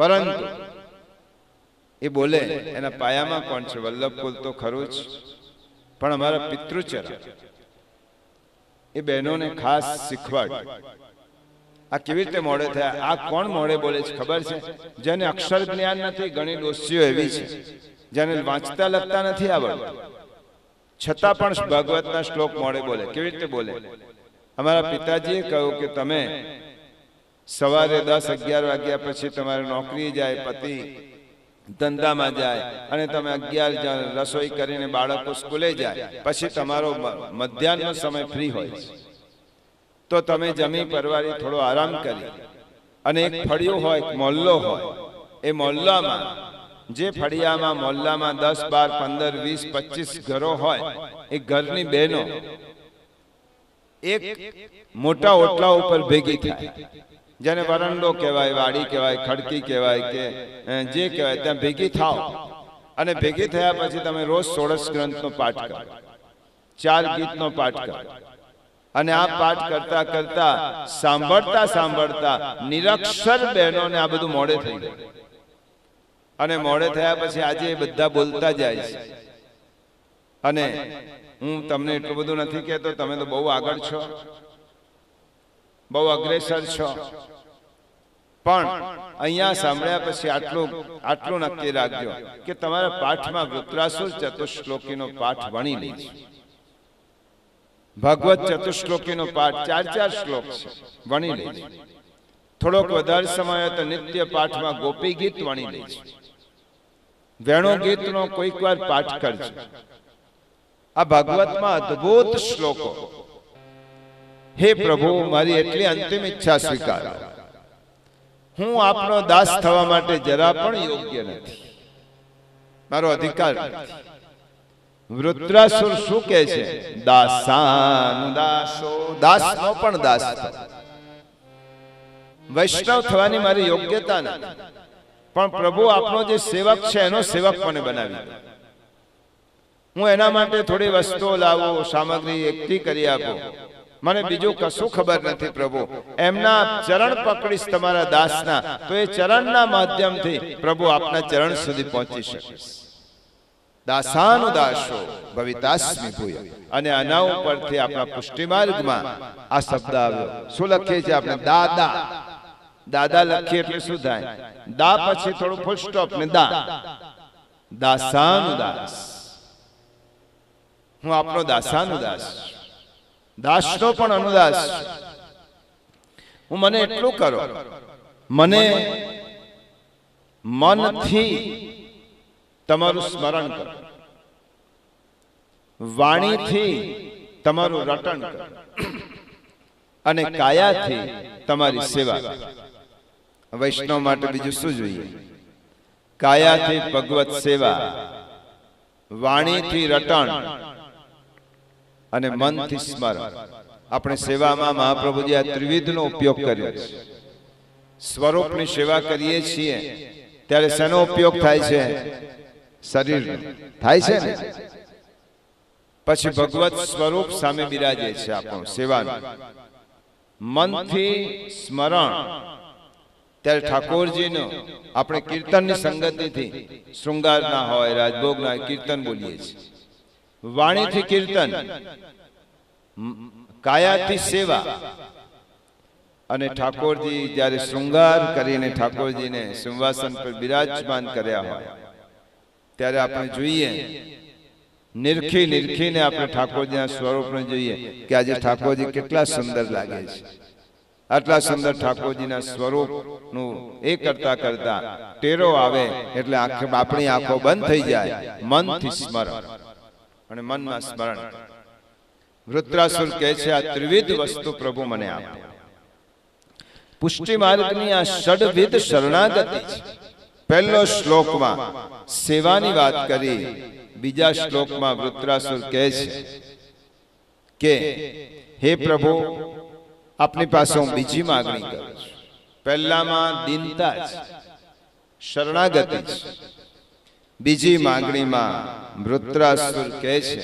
પરંતુ એ બોલે, એના પાયામાં કોણ છે? વલ્લભ કુલ તો ખરું જ. પણ અમારા પિતૃચર. એ બહેનોને ખાસ શીખવાડ. આ કેવી રીતે મોડે થયા? આ કોણ મોડે બોલે છે? ખબર છે? જેને અક્ષર જ્ઞાન નથી, ઘણી ડોસીઓ એવી છે, જેને વાંચતા લખતા નથી આવડતું. છતાં પણ ભગવતના શ્લોક મોડે બોલે. કેવી રીતે બોલે? અમારા પિતાજીએ કહ્યું કે, તમે સવારે દસ અગિયાર વાગ્યા પછી તમારે નોકરી જાય, પતિ ધંધામાં જાય અને તમે અગિયાર રસોઈ કરીને બાળકો સ્કૂલે જાય, પછી તમારો મધ્યાહનનો સમય ફ્રી હોય. તો તમે જમી પરવારી થોડો આરામ કરી. અને એક ફળિયું હોય મોલ્લો હોય, એ મોહલ્લામાં જે ફળિયામાં મોહલ્લામાં દસ, બાર, પંદર, વીસ પચીસ ઘરો હોય, એ ઘરની બહેનો એક મોટા ઓટલા ઉપર ભેગી થાય. જેને વરંડો કહેવાય, વાડી કહેવાય, ખડકી કહેવાય કે જે કહેવાય, ત્યાં ભેગી થાવ અને ભેગી થયા પછી તમે રોજ સોળસ ગ્રંથનો પાઠ કરો. ચાર ગીતનો પાઠ કરો. અને આ પાઠ કરતા કરતા, સાંભળતા સાંભળતા નિરક્ષર બહેનોને આ બધું મોડે થઈ ગયું. અને મોડે થયા પછી આજે એ બધા બોલતા જાય છે. અને હું તમને એટલું બધું નથી કહેતો, તમે તો બહુ આગળ છો. બહુ અગ્રેસર છો. પણ અહીંયા સાંભળ્યા પછી આટલું આટલું નક્કી રાખજો કે તમારા પાઠમાં વૃત્રાસુર ચતુશ્લોકીનો પાઠ વણી લઈશ ભગવત ચતુશ્લોકીનો પાઠ ચાર ચાર શ્લોક છે વણી લઈશ થોડોક વધારે સમય તો નિત્ય પાઠમાં ગોપી ગીત વણી લઈશ વેણુ ગીતનો કોઈક વાર પાઠ કરજો. આ ભાગવતમાં અદ્ભુત શ્લોકો. હે પ્રભુ મારી એટલી અંતિમ ઈચ્છા સ્વીકારો. હું આપનો દાસ થવા માટે જરા પણ યોગ્ય નથી. મારો અધિકાર વૃત્રાસુર શું કહે છે? દાસાન દાસો, દાસનો પણ દાસ વૈષ્ણવ થવાની મારી યોગ્યતા નથી. પણ પ્રભુ આપનો જે સેવક છે, એનો સેવક મને બનાવી હું એના માટે થોડી વસ્તુઓ લાવું, સામગ્રી એકઠી કરી આપું. મને બીજું કશું ખબર નથી પ્રભુ. એમના ચરણ પકડીશ તમારા દાસના. તો એ ચરણના માધ્યમથી પ્રભુ આપના ચરણ સુધી પહોંચી શકીશ દાસાનુદાસો ભવિતાસ્મી ભૂય. અને આના ઉપરથી આપણા પુષ્ટિ માર્ગમાં આ શબ્દ આવ્યો. શું લખીએ છીએ આપણે? દાદા. દાદા લખીએ એટલે શું થાય? દા પછી થોડું ફૂલ સ્ટોપ ને દા. દાસાનુદાસ. હું આપનો દાસાનુદાસ. છું. દાસનો પણ અનુદાસ. હું મને એટલું કરો. મને મનથી તમારું સ્મરણ કરો. વાણીથી તમારું રટણ કરો. અને કાયાથી તમારી સેવા વૈષ્ણવ માટે બીજું શું જોઈએ? કાયાથી ભગવત સેવા, વાણીથી રટણ અને મનથી સ્મરણ. આપણે સેવામાં મહાપ્રભુજી આ ત્રિવિધનો ઉપયોગ કર્યો છે. સ્વરૂપની સેવા કરીએ છીએ. ત્યારે શેનો ઉપયોગ થાય છે? શરીર થાય છે ને? પછી ભગવત સ્વરૂપ સામે બિરાજે છે આપણું સેવાનું. મનથી સ્મરણ. ત્યારે ઠાકોરજીનો આપણે કીર્તનની સંગતિથી શૃંગારના હોય રાજભોગના કીર્તન બોલીએ છીએ. વાણીથી કીર્તન. કાયાથી સેવા. અને ઠાકોરજી જ્યારે શૃંગાર કરીને ઠાકોરજીને સિંહાસન પર બિરાજમાન કર્યા હોય, ત્યારે આપણે જોઈએ, નિરખી નિરખીને આપણે ઠાકોરજીના સ્વરૂપને જોઈએ કે આજે ઠાકોરજી કેટલા સુંદર લાગે છે. આટલા સુંદર ઠાકોરજીના સ્વરૂપનું એ કરતા કરતા ટેરો આવે એટલે આંખ આપણી આંખો બંધ થઈ જાય, મનથી સ્મરણ. અને મનમાં સ્મરણ. વૃત્રાસુર કહે છે, આ ત્રિવિધ વસ્તુ પ્રભુ મને આપે. પુષ્ટિ માર્ગની આ ષડવિધ શરણાગતિ પહેલો શ્લોકમાં સેવાની વાત કરી, બીજા શ્લોકમાં વૃત્રાસુર કહે છે કે, હે પ્રભુ, આપની પાસે હું બીજી માગણી કરું છું. પહેલામાં દિનતા છે શરણાગતિ બીજી માંગણીમાં વૃત્રાસુર કહે છે,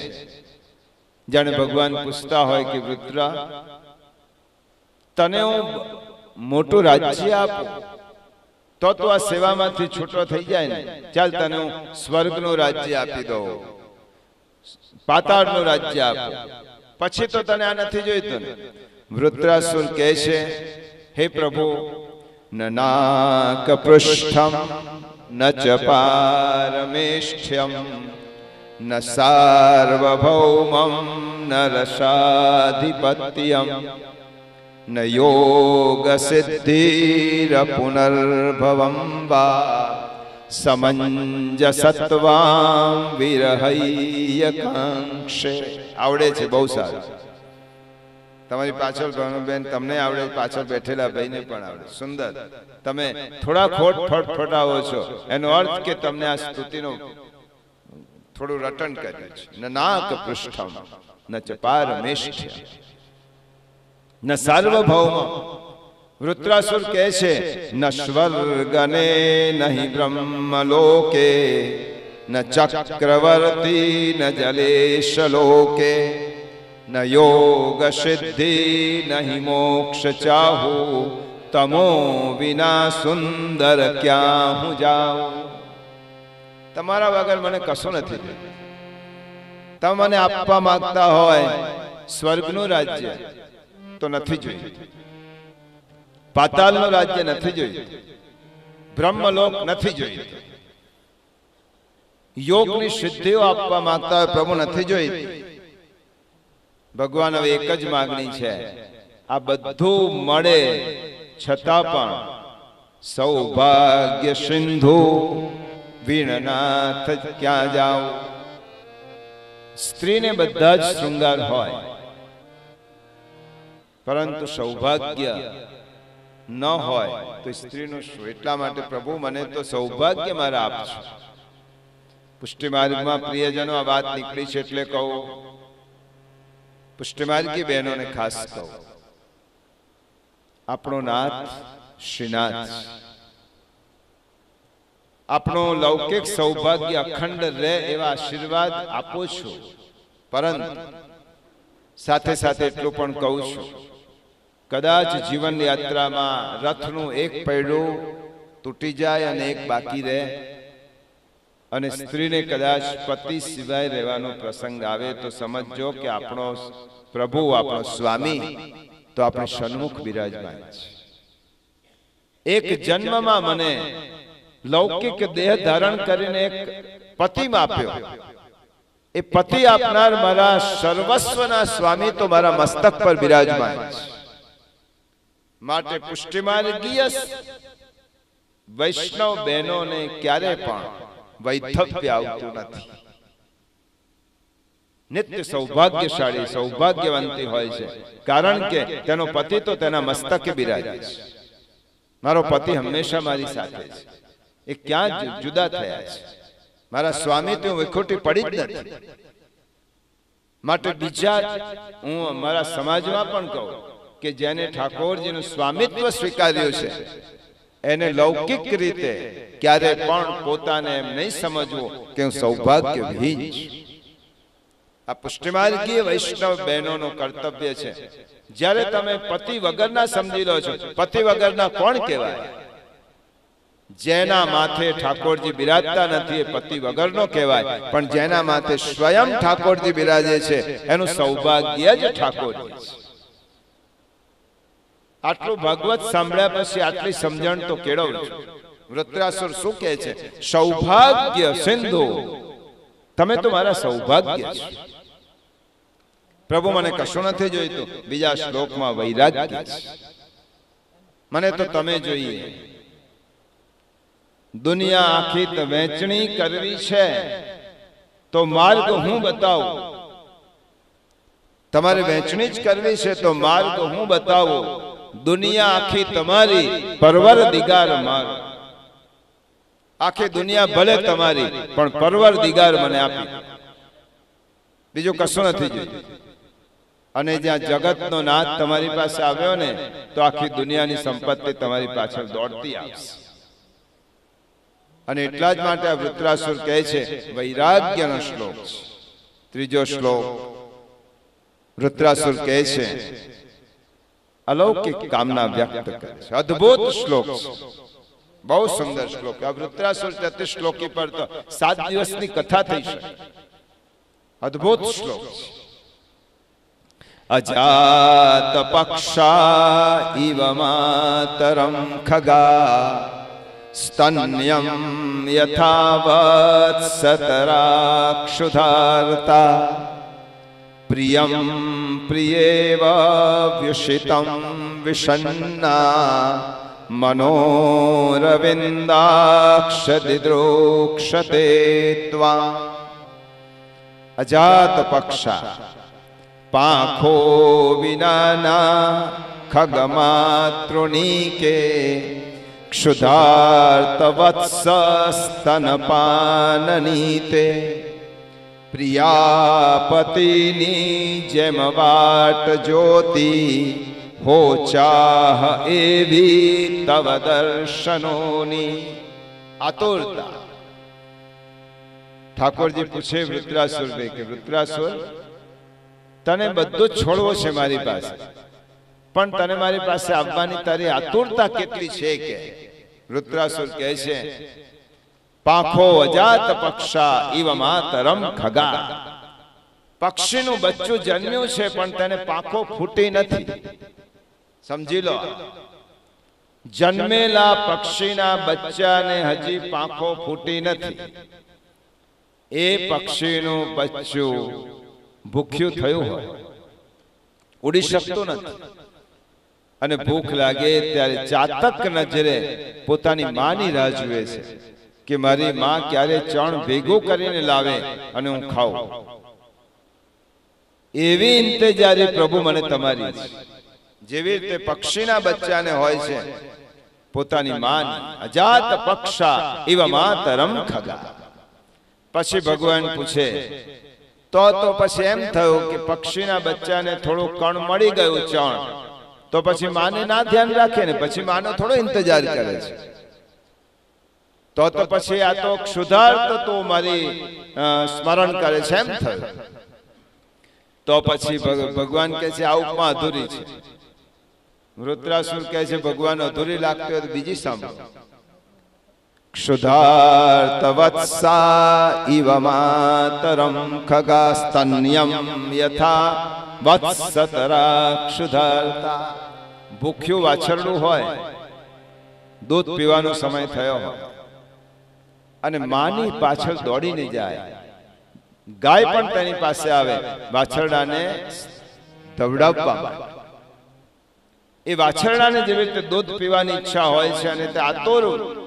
જાણે ભગવાન પૂછતા હોય કે વૃત્રા તને હું મોટું રાજ્ય આપું? તો તું આ સેવામાંથી છૂટો થઈ જાય ને. ચાલ તને હું સ્વર્ગનું રાજ્ય આપી દઉં. પાતાળનું રાજ્ય આપ. પછી તો તને આ નથી જોઈતું ને. વૃત્રાસુર કહે છે, હે પ્રભુ ન નાક પૃષ્ઠમ ન च સાર્વભૌમમ ન રસાધિપત્યમ ન યોગ સિદ્ધિર પુનર્ભવમ વા સમંજસત્વામ વિરહૈય કાંક્ષે આવડે છે બહુ સારું તમારી પાછળ બેન તમને આવડે પાછળ બેઠેલા ભાઈને પણ આવડે. સુંદર. તમે થોડા ખોટ ફટફટાવો છો. એનો અર્થ કે તમને આ સ્તુતિનો થોડું રટન કર્યું છે ન નાક પૃષ્ઠમ ન ચ પારમેષ્ઠ્ય ન સાર્વભૌમ. વૃત્રાસુર કહે છે ન સ્વર્ગને નહીં બ્રહ્મલોકે ન ચક્રવર્તી ન જલેશ લોકે યોગ સિદ્ધિ નહીં મોક્ષ ચાહો તમો વિના સુંદર ક્યાં હું જાઉં તમારા વગર મને કશું નથી જોઈતું. તમે મને આપવા માંગતા હોય સ્વર્ગનું રાજ્ય તો નથી જોયું. પાતાલનું રાજ્ય નથી જોયું. બ્રહ્મલોક નથી જોયું. યોગની સિદ્ધિઓ આપવા માંગતા હોય પ્રભુ નથી જોઈ. ભગવાન હવે એક જ માગણી છે. આ બધું મળે છતાં પણ સૌભાગ્ય સિંધુ વીણનાથ ક્યાં જાઓ સ્ત્રીને બધા જ શૃંગાર હોય. પરંતુ સૌભાગ્ય ન હોય તો સ્ત્રીનું શું? એટલા માટે પ્રભુ, મને તો સૌભાગ્ય મારા આપજો પુષ્ટિ માર્ગમાં પ્રિયજનો, આ વાત નીકળી છે એટલે કહું. પુષ્ટિ માર્ગી બહેનોને ખાસ કહું. આપણો નાથ શ્રીનાથ આપણો લૌકિક સૌભાગ્ય અખંડ રહે એવા આશીર્વાદ આપો છો. પરંતુ સાથે સાથે એટલું પણ કહું છું, કદાચ જીવન યાત્રામાં રથનું એક પૈડું તૂટી જાય અને એક બાકી રહે અને સ્ત્રીને કદાચ પતિ સિવાય રહેવાનો પ્રસંગ આવે તો સમજજો કે આપણો પ્રભુ આપણો સ્વામી. તો આપણે સન્મુખ બિરાજમાન છે. એક જન્મમાં મને લૌકિક દેહ ધારણ કરીને એક પતિ આપ્યો. એ પતિ આપનાર મારા સર્વસ્વના સ્વામી તો મારા મસ્તક પર બિરાજમાન છે. માટે પુષ્ટિમાર્ગીય વૈષ્ણવ બહેનોને ક્યારે પણ વૈધવ્ય આવતું નથી. નિત્ય સૌભાગ્યશાળી સૌભાગ્યવંતી હોય છે. કારણ કે તેનો પતિ તો તેના મસ્તકે બિરાજે છે. મારો પતિ હંમેશા મારી સાથે છે. એ ક્યાં જુદા થયા છે? મારા સ્વામી તો વિખોટી પડી જ નથી. માટે બીજા હું મારા સમાજમાં પણ કહું કે જેને ઠાકોરજીનું સ્વામિત્વ સ્વીકાર્યું છે. એને લૌકિક રીતે ક્યારે પણ પોતાને એમ નહીં સમજવું કે હું સૌભાગ્યહીન આ પુષ્ટિમાર્ગીય વૈષ્ણવ બહેનોનું કર્તવ્ય છે. જ્યારે તમે પતિ વગરના સમજી લો છો પતિ વગરના કોણ કહેવાય? જેના માથે ઠાકોરજી બિરાજતા નથી એ પતિ વગરનો કહેવાય. પણ જેના માથે સ્વયં ઠાકોરજી બિરાજે છે એનું સૌભાગ્ય જ ઠાકોરજી છે. આટલું ભાગવત સાંભળ્યા પછી આટલી સમજણ તો કેળવજો. વૃત્રાસુર શું કહે છે? સૌભાગ્ય સિંધુ. તમે તો મારા સૌભાગ્ય છો. પ્રભુ મને કશું નથી જોઈતું. બીજા શ્લોકમાં વૈરાગ્ય છે. મને તો તમે જોઈએ. દુનિયા આખી તો વહેંચણી કરવી છે. તો માર્ગ હું બતાવું? તમારે વેચણી જ કરવી છે તો માર્ગ હું બતાવું? દુનિયા આખી તમારી પરવર દિગાર માર આખી દુનિયા ભલે તમારી પણ પરવર દિગાર મને આપી. બીજું કશું નથી જોયું. અને જ્યાં જગતનો નાથ તમારી પાસે આવ્યો ને તો આખી દુનિયાની સંપત્તિ તમારી પાછળ દોડતી આવશે. અને એટલા જ માટે આ વૃત્રાસુર કહે છે વૈરાગ્યનો શ્લોક. ત્રીજો શ્લોક. વૃત્રાસુર કહે છે અલૌકિક કામના વ્યક્ત કરે છે. અદ્ભુત શ્લોક બહુ સુંદર શ્લોક આ વૃત્રાસુર ચતુર શ્લોકી પર તો સાત દિવસની કથા થઈ શકે. અદ્ભુત શ્લોક છે. અજાત પક્ષા ઇવ માતરમ ખગા સ્તન્યમ યથાવત સતરાક્ષુધાર્તા પ્રિયમ પ્રિયેવ વ્યુષિતમ વિષન્ના મનોરવિંદાક્ષદિદ્રોક્ષતે ત્વા અજાત પક્ષા પાંખો વિનાના ખગમાતૃણીકે ક્ષુધાર્તવત્સસ્તનપાનનીતે પ્રિયાપતિની જેમ વાટ જોતી, હો ચાહ એવી તવ દર્શનોની. આતુરતા. ઠાકોરજી પૂછે વૃત્રાસુર કે વૃત્રાસુર તને બધું છોડવો છે મારી પાસે. પણ તને મારી પાસે આવવાની તારી આતુરતા કેટલી છે? કે વૃત્રાસુર કહે છે પાંખો અજાત પક્ષા ઇવ માતરમ ખગા. પક્ષીનું બચ્ચું જન્મ્યું છે, પણ તેને પાંખો ફૂટી નથી. સમજી લો. જન્મેલા પક્ષીના બચ્ચાને હજી પાંખો ફૂટી નથી. એ પક્ષીનું બચ્ચું ભૂખ્યું થયું હોય. ઉડી શકતું નથી. અને ભૂખ લાગે ત્યારે ચાતક નજરે પોતાની માની રાહ જુએ છે. કે મારી માં ક્યારે ચણ ભેગું કરીને લાવે અને હું ખાઉં. એવી ઇંતજારી પ્રભુ મને તમારી જેવી રીતે પક્ષીના બચ્ચાને હોય છે, પોતાની માન અજાત પક્ષા મા માતરમ ખગા. પછી ભગવાન પૂછે, તો તો પછી એમ થયું કે પક્ષીના બચ્ચાને થોડું કણ મળી ગયું ચણ. તો પછી માને ના ધ્યાન રાખે ને પછી માનો થોડો ઇંતજાર કરે છે. તો તો પછી આ તો ક્ષુધાર્ત તો મારી અ, સ્મરણ કરે છે એમ થયું તો પછી ભગ- ભગવાન કહે છે આ ઉપમા અધૂરી છે વૃત્રાસુર કહે છે ભગવાન અધૂરી લાગતી હોય તો બીજી સાંભળો क्षुधार्तवत्सा इव मातरं खगास्तन्यं यथा વત્સતરા ક્ષુધાર્તા ભૂખ્યું વાછરડું હોય દૂધ પીવાનો સમય થયો હોય અને માની પાછળ દોડીને જાય. ગાય પણ તેની પાસે આવે. વાછરડાને ધવડાવવા એ વાછરડાને જેવી રીતે દૂધ પીવાની ઈચ્છા હોય છે અને તે આતોર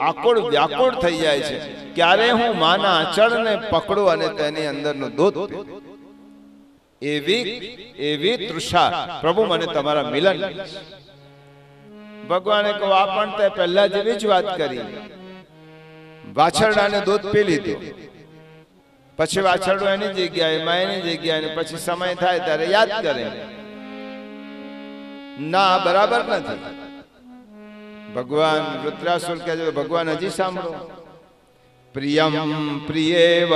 આકોળ વ્યાકોળ થઈ જાય છે ક્યારે હું માના આચળને પકડું અને તેની અંદરનું દૂધ. એવી એવી તૃષા. પ્રભુ મને તમારા મિલન. ભગવાને કહો આ પણ તે પહેલા જેવી જ વાત કરી. વાછરડાને દૂધ પી લીધું. પછી વાછરડું એની જગ્યાએ માં એની જગ્યાએ પછી સમય થાય ત્યારે યાદ કરે. ના બરાબર નથી. ભગવાન વૃત્રાસુર કહે છે ભગવાન હજી સાંભળો. પ્રિયમ પ્રિયેવ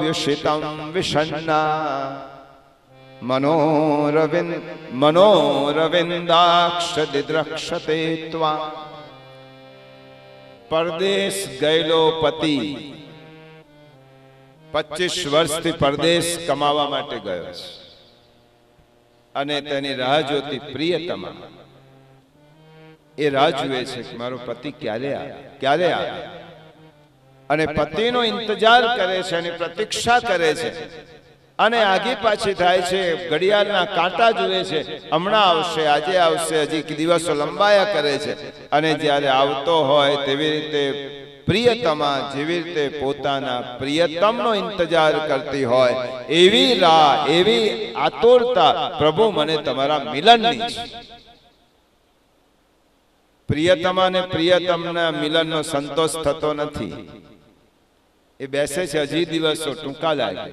વ્યુષિતમ વિષન્ના. મનોરવિંદ મનોરવિંદાક્ષદિદ્રક્ષતે ત્વા. પરદેશ ગયેલો પતિ. પચીસ વર્ષથી પરદેશ કમાવા માટે ગયો છે. અને તેની રાહ જોતી પ્રિયતમા એ રાહ જુએ છે કે મારો પતિ ક્યારે આવે? ક્યારે આવે? અને પતિનો ઇંતજાર કરે છે અને પ્રતીક્ષા કરે છે. અને આગી પાછી થાય છે. ઘડિયાળના કાંટા જુએ છે. હમણાં આવશે, આજે આવશે, હજી દિવસો લંબાયા કરે છે. અને જ્યારે આવતો હોય તેવી રીતે પ્રિયતમા જેવી રીતે પોતાના પ્રિયતમનો ઇંતજાર કરતી હોય, એવી રાહ, એવી આતુરતા પ્રભુ મને તમારા મિલનની પ્રિયતમા ને પ્રિયતમના મિલનનો સંતોષ થતો નથી. એ બેસે છે, હજી દિવસો ટૂંકા લાગે.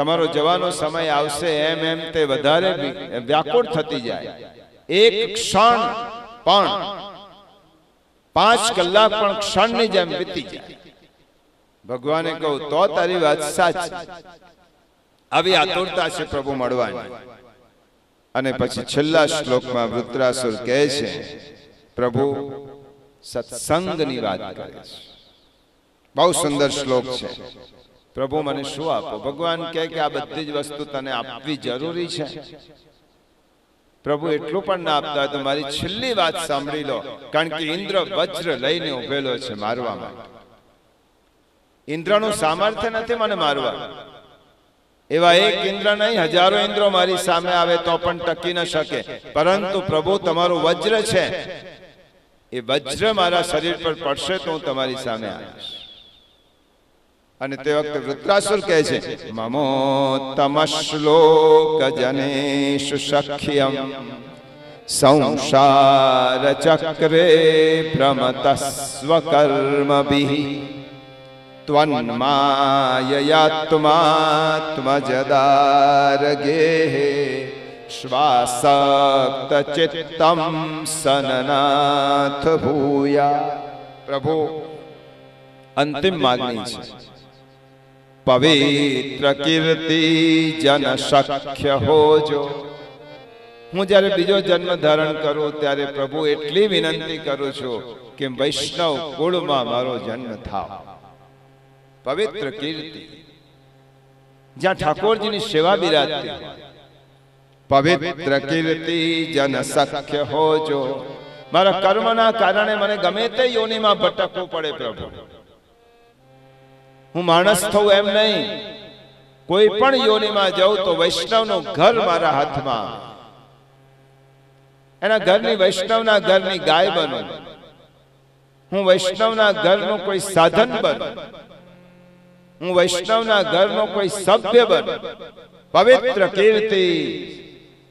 તમારો જવાનો સમય આવશે એમ એમ તે વધારે વ્યાકુળ થતી જાય. એક ક્ષણ પણ પાંચ કલાક પણ ક્ષણની જેમ વીતી જાય. ભગવાને કહું, તો તારી વાત સાચી. આવી આતુરતા છે પ્રભુ મળવાની. અને પછી છેલ્લા શ્લોકમાં વૃત્રાસુર કહે છે, પ્રભુ, સત્સંગની વાત કરે છે. બહુ સુંદર શ્લોક છે. પ્રભુ, મને શું આપો? ભગવાન કહે કે આ બધી જ વસ્તુ તને આપવી જરૂરી છે. પ્રભુ, એટલું પણ ના આપતા તો મારી છેલ્લી વાત સાંભળી લો. કારણ કે ઇન્દ્ર વજ્ર લઈને ઉભેલો છે મારવા માટે. ઇન્દ્રનું સામર્થ્ય નથી મને મારવા. એવા એક ઇન્દ્ર નહીં, હજારો ઇન્દ્રો મારી સામે આવે તો પણ ટકી ન શકે. પરંતુ પ્રભુ, તમારું વજ્ર છે. એ વજ્ર મારા શરીર પર પડશે તો હું તમારી સામે આવીશ. અને તે વખતે વૃત્રાસુર કહે છે મમો તમશ્લોક જનેશુ સખ્યમ સંસાર ચક્રે પ્રમતસ્વ કર્મભિઃ ત્વન્માયયાત્માત્મજદારગે શ્વાસક્ત ચિત્તમ સનનાથ ભૂયા પ્રભુ અંતિમ માગણી છે પવિત્ર કીર્તિ જન શક્ય હોજો. હું જ્યારે બીજો જન્મ ધારણ કરું ત્યારે પ્રભુ એટલી વિનંતી કરું છું કે વૈષ્ણવ કુળમાં મારો જન્મ થાવ. પવિત્ર કીર્તિ. જ્યાં ઠાકોરજીની સેવા બિરાજતી. પવિત્ર કીર્તિ જન શક્ય હોજો. મારા કર્મના કારણે મને ગમે તે યોનિમાં ભટકવું પડે પ્રભુ. હું માણસ થઉં એમ નહીં. કોઈ પણ યોનિમાં જાઉં તો વૈષ્ણવનું ઘર મારા હાથમાં. એના ઘરની વૈષ્ણવના ઘરની ગાય બનું. હું વૈષ્ણવના ઘરનું કોઈ સાધન બનું. હું વૈષ્ણવના ઘરનો કોઈ સભ્ય બન. પવિત્ર કીર્તિ,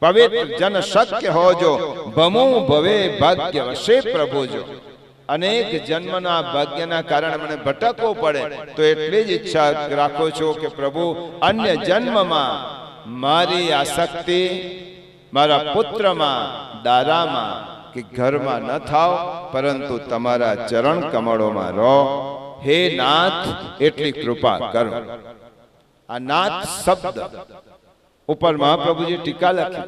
પવિત્ર જન શક્ય હોજો. ભમુ ભવે ભાગ્ય વશે પ્રભુજો. અનેક જન્મના ભાગ્યના કારણે મને ભટકવું પડે, તો એટલી જ ઈચ્છા રાખો છો કે પ્રભુ, અન્ય જન્મમાં મારી આસક્તિ મારા પુત્રમાં, દારામાં કે ઘરમાં ન થાવ, પરંતુ તમારા ચરણ કમળોમાં રહો. હે નાથ, એટલી કૃપા કરો. આ નાથ શબ્દ ઉપર મહાપ્રભુજી ટીકા લખી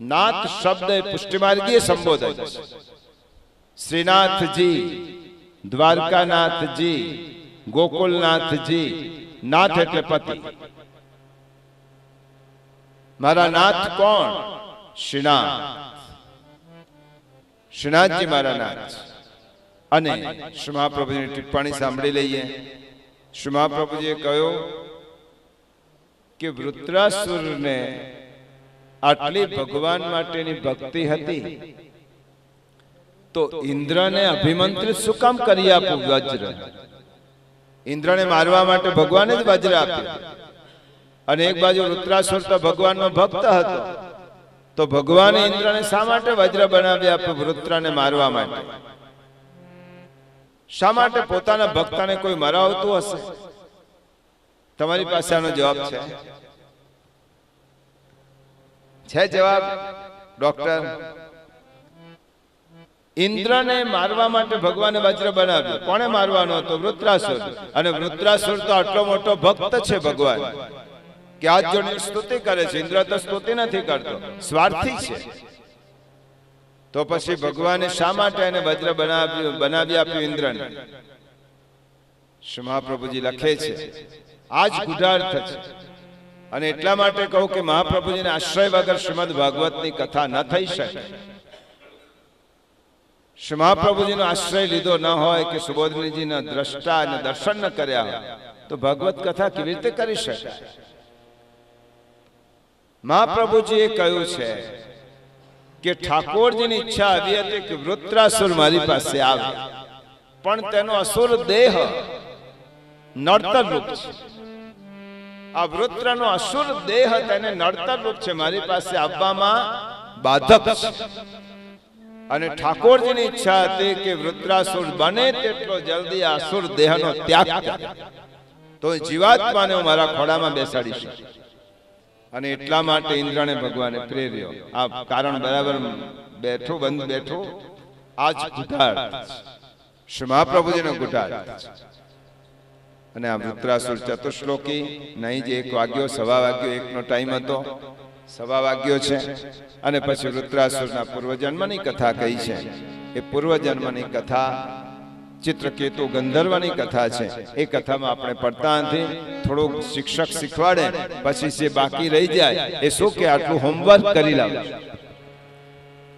નાથ શબ્દ પુષ્ટિમાર્ગીય સંબોધન છે. શ્રીનાથજી, દ્વારકાનાથજી, ગોકુલનાથજી, નાથ એટલે પતિ. મારા નાથ કોણ? શ્રીનાથ. શ્રીનાથજી મારા નાથ. અને શ્રી મહાપ્રભુજીની ટિપ્પણી સાંભળી લઈએ. શ્રી મહાપ્રભુજીએ કહ્યું કે વૃત્રાસુરને આટલી ભગવાન માટેની ભક્તિ હતી. તો ઇન્દ્રને અભિમંત્રિત શું કામ કરી આપું વજ્ર ઇન્દ્રને મારવા માટે ભગવાને જ વજ્ર આપ્યું. અને એક બાજુ રુદ્રાસુર તો ભગવાનનો ભક્ત હતો. તો ભગવાને ઇન્દ્રને શા માટે વજ્ર બનાવી આપ્યું વૃત્રને મારવા માટે? શા માટે પોતાના ભક્તને કોઈ મરાવતું હશે? તમારી પાસે આનો જવાબ છે. છે જવાબ ડોક્ટર ઇન્દ્રને મારવા માટે ભગવાને વજ્ર બનાવ્યો. કોણે મારવાનો હતો? વૃત્રાસુર. અને વૃત્રાસુર તો આટલો મોટો ભક્ત છે ભગવાન. કે આ જોડે સ્તુતિ કરે છે. ઇન્દ્ર તો સ્તુતિ નથી કરતો. સ્વાર્થી છે. તો પછી ભગવાને શા માટે એને વજ્ર બનાવ્યું? બનાવી આપ્યું ઇન્દ્રને? શ્રી મહાપ્રભુજી લખે છે? આ જ ગુઢાર્થ છે. અને એટલા માટે કહું કે મહાપ્રભુજીને આશ્રય વગર શ્રીમદ ભાગવતની કથા ન થઈ શકે. મહાપ્રભુજીનો આશ્રય લીધો ન હોય કે સુબોધનીજીના દ્રષ્ટા અને દર્શન ન કર્યા હોય, તો ભગવત કથા કેવી રીતે કરી શકાય? મહાપ્રભુજીએ કહ્યું છે કે ઠાકોરજીની ઈચ્છા આવી હતી કે વૃત્રાસુર મારી પાસે આવે, પણ તેનો અસુર દેહ નડતર રૂપ છે. આ વૃત્રનો અસુર દેહ તેને નડતર રૂપ છે, મારી પાસે આવવામાં બાધક અને ઠાકોરજીની ઈચ્છા હતી કે વૃત્રાસુર બને તેટલો જલ્દી આ સુર દેહનો ત્યાગ તો જીવાત્માને હું મારા ખોળામાં બેસાડી શકું. અને એટલા માટે ઇન્દ્રને ભગવાને પ્રેર્યો. આ કારણ બરાબર બેઠું, બંધ બેઠું. આ જ ગુઢાર્થ. શ્રી મહાપ્રભુજીનો ઘુટાળ અને આ વૃત્રાસુર ચતુશ્લોકી નહીં જે એક વાગ્યો, સવા વાગ્યો, એકનો ટાઈમ હતો. સવા વાગ્યો છે અને પછી રુદ્રાસુરના પૂર્વજન્મની કથા કહી છે. એ પૂર્વજન્મની કથા ચિત્રકેતુ ગંધર્વની કથા છે. એ કથામાં આપણે પડતા નથી થોડુંક શિક્ષક શીખવાડે, પછી જે બાકી રહી જાય, એ શું કે આટલું હોમવર્ક કરી લાવે.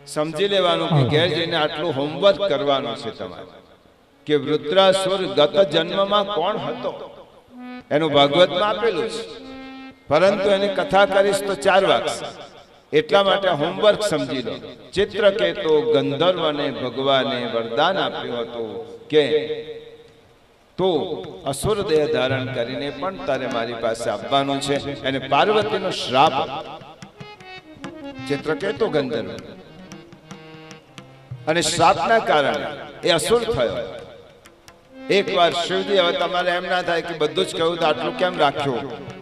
સમજી લેવાનું કે ઘેર જઈને આટલું હોમવર્ક કરવાનું છે તમારે. કે વૃદ્રાસુર ગત જન્મમાં કોણ હતો? એનું ભાગવતમાં આપેલું છે. પરંતુ એની કથા કરીશ તો ચાર વાગશે એટલા માટે હોમવર્ક સમજી લો. ચિત્રકેતુ ગંધર્વને ભગવાને વરદાન આપ્યું હતું કે, તો અસુર દેહ ધારણ કરીને પણ તારે મારી પાસે આવવાનું છે. અને પાર્વતીનો શ્રાપ. ચિત્ર કેતો ગંધર્વ. અને શ્રાપના કારણે એ અસુર થયો. એકવાર શિવજી, હવે તમારે એમ ના થાય કે બધું જ કહ્યું તો આટલું કેમ રાખ્યું?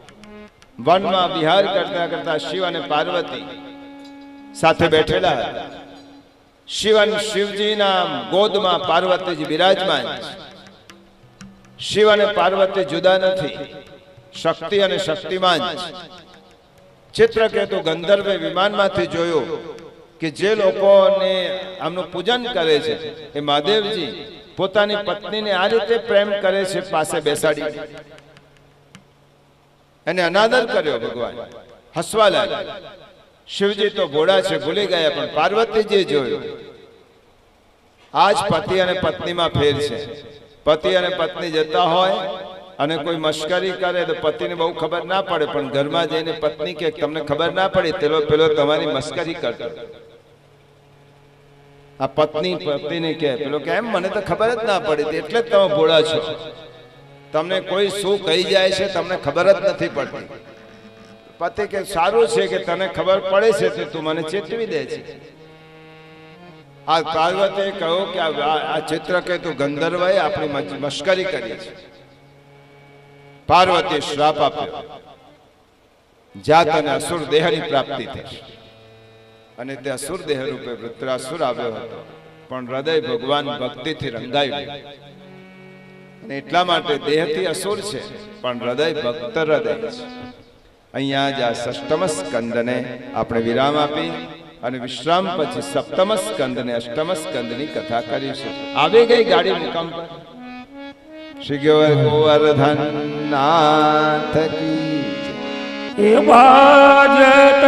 વનમાં વિહાર કરતા કરતા શિવ અને પાર્વતી સાથે બેઠેલા હતા. શિવ અને શિવજીના ગોદમાં પાર્વતીજી બિરાજમાન શિવ અને પાર્વતી જુદા નથી, શક્તિ અને શક્તિમાન ચિત્રકેતુ ગંધર્વે વિમાનમાંથી જોયું કે જે લોકોને આમનું પૂજન કરે છે, એ મહાદેવજી પોતાની પત્નીને આ રીતે પ્રેમ કરે છે, પાસે બેસાડી. એને અનાદર કર્યો ભગવાન. હસવા લાગ્યા શિવજી તો ઘોડા છે, ભૂલી ગયા, પણ પાર્વતીજી જોયું. આજ પતિ અને પત્નીમાં ફેર છે. પતિ અને પત્ની જતા હોય અને કોઈ મશ્કરી કરે તો પતિને બહુ ખબર ના પડે, પણ ઘરમાં જઈને પત્ની કે તમને ખબર ના પડે, પેલો પેલો તમારી મશ્કરી કરતો. આ પત્ની પતિને કે પેલો કે, એમ મને તો ખબર જ ના પડી એટલે જ તમે ભોળા છો. તમને કોઈ શું કહી જાય છે તમને ખબર જ નથી પડતી. પતિ કે સારું છે કે તને ખબર પડે છે તો તું મને ચેતવી દે છે. આ પાર્વતીએ કહ્યું કે આ ચિત્ર કે તું ગંધર્વએ આપણી મશ્કરી કરી છે. પાર્વતી શ્રાપ આપ્યો. જ્યાં તને અસુર દેહની પ્રાપ્તિ થઈ અને તે અસુર દેહ રૂપે વૃત્રાસુર આવ્યો હતો. પણ હૃદય ભગવાન ભક્તિથી રંગાયું અને એટલા માટે દેહથી અસુર છે, પણ હૃદય ભક્ત હૃદય. છે અહીંયા જ આ સષ્ટમ સ્કંદને આપણે વિરામ આપી અને વિશ્રામ પછી સપ્તમ સ્કંદ ને અષ્ટમ સ્કંદની કથા કરી છે આવે ગઈ ગાડી મુકામ શ્રી ગોવર્ધન નાથ કી. એ બાજત